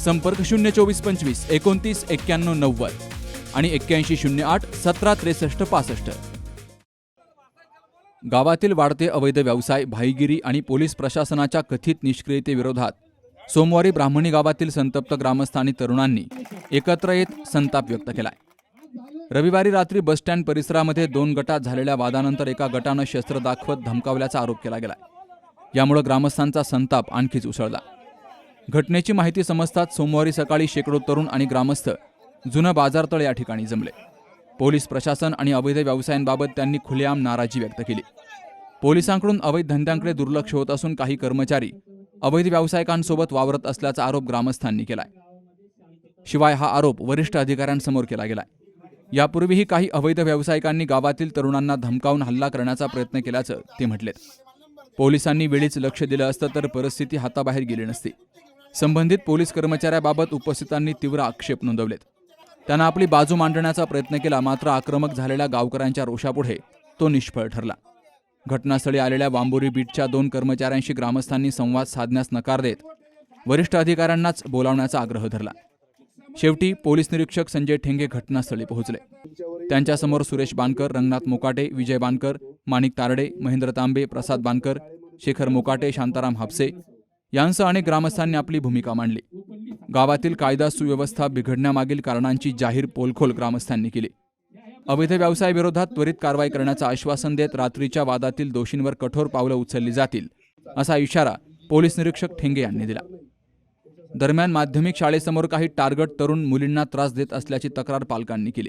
संपर्क शून्य चोवीस पंचवीस एकोणतीस एक्क्याण्णव नव्वद आणि एक्क्याऐंशी शून्य आठ सतरा त्रेसष्ट पासष्ट. गावातील वाढते अवैध व्यवसाय भाईगिरी आणि पोलीस प्रशासनाच्या कथित निष्क्रियतेविरोधात सोमवारी ब्राह्मणी गावातील संतप्त ग्रामस्थांनी तरुणांनी एकत्र येत संताप व्यक्त केलाय. रविवारी रात्री बसस्टँड परिसरामध्ये दोन गटात झालेल्या वादानंतर एका गटानं शस्त्र दाखवत धमकावल्याचा आरोप केला गेला यामुळे ग्रामस्थांचा संताप आणखीच उसळला. घटनेची माहिती समजताच सोमवारी सकाळी शेकडो तरुण आणि ग्रामस्थ जुनं बाजारतळ या ठिकाणी जमले. पोलीस प्रशासन आणि अवैध व्यवसायांबाबत त्यांनी खुलेआम नाराजी व्यक्त केली. पोलिसांकडून अवैध धंद्यांकडे दुर्लक्ष होत असून काही कर्मचारी अवैध व्यावसायिकांसोबत वावरत असल्याचा आरोप ग्रामस्थांनी केलाय. शिवाय हा आरोप वरिष्ठ अधिकाऱ्यांसमोर केला गेलाय. यापूर्वीही काही अवैध व्यावसायिकांनी गावातील तरुणांना धमकावून हल्ला करण्याचा प्रयत्न केल्याचं ते म्हटलेत. पोलिसांनी वेळीच लक्ष दिलं असतं तर परिस्थिती हाताबाहेर गेली नसती. संबंधित पोलीस कर्मचाऱ्याबाबत उपस्थितांनी तीव्र आक्षेप नोंदवलेत. त्यांना आपली बाजू मांडण्याचा प्रयत्न केला मात्र आक्रमक झालेल्या गावकऱ्यांच्या रोषापुढे तो निष्फळ ठरला. घटनास्थळी आलेल्या वांबोरी बीटच्या दोन कर्मचाऱ्यांशी ग्रामस्थांनी संवाद साधण्यास नकार देत वरिष्ठ अधिकाऱ्यांनाच बोलावण्याचा आग्रह धरला. शेवटी पोलीस निरीक्षक संजय ठेंगे घटनास्थळी पोहोचले. त्यांच्यासमोर सुरेश बानकर रंगनाथ मोकाटे विजय बानकर माणिक तारडे महेंद्र तांबे प्रसाद बानकर शेखर मोकाटे शांताराम हापसे यांसह अनेक ग्रामस्थांनी आपली भूमिका मांडली. गावातील कायदा सुव्यवस्था बिघडण्यामागील कारणांची जाहीर पोलखोल ग्रामस्थांनी केली. अवैध व्यवसायाविरोधात त्वरित कारवाई करण्याचं आश्वासन देत रात्रीच्या वादातील दोषींवर कठोर पावलं उचलली जातील असा इशारा पोलीस निरीक्षक ठेंगे यांनी दिला. दरम्यान माध्यमिक शाळेसमोर काही टार्गट तरुण मुलींना त्रास देत असल्याची तक्रार पालकांनी केली.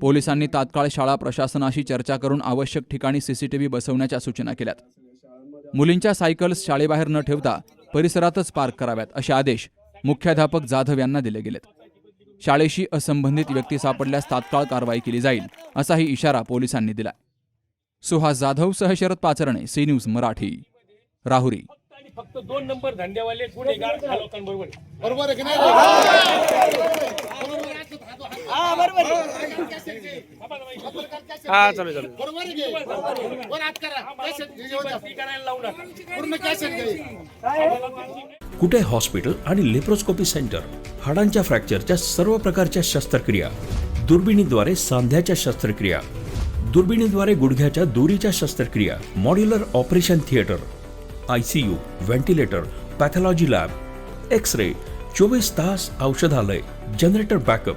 पोलिसांनी तात्काळ शाळा प्रशासनाशी चर्चा करून आवश्यक ठिकाणी सीसीटीव्ही बसवण्याच्या सूचना केल्यात. मुलींच्या सायकल्स शाळेबाहेर न ठेवता परिसरातच पार्क कराव्यात असे आदेश मुख्याध्यापक जाधव यांना दिले गेलेत. शाळेशी असंबंधित व्यक्ती सापडल्यास तात्काळ कारवाई केली जाईल असाही इशारा पोलिसांनी दिला सुहास जाधव सह शरद पाचरणे सी न्यूज मराठी. राहुरी. फक्त दोन नंबर धंद्यावाले गुन्हेगार लोकांबरोबर बरोबर आहे की नाही? हा बरोबर करा करायला लावू नका. पूर्ण घे. कुठे हॉस्पिटल आणि लेप्रोस्कोपी सेंटर? हाडांच्या फ्रॅक्चरच्या सर्व प्रकारच्या शस्त्रक्रिया. दुर्बिणीद्वारे सांध्याच्या शस्त्रक्रिया. दुर्बिणीद्वारे गुडघ्याच्या दोरीच्या शस्त्रक्रिया. Modular operation theatre I C U ventilator pathology lab X ray चोवीस तास औषधालय. Generator backup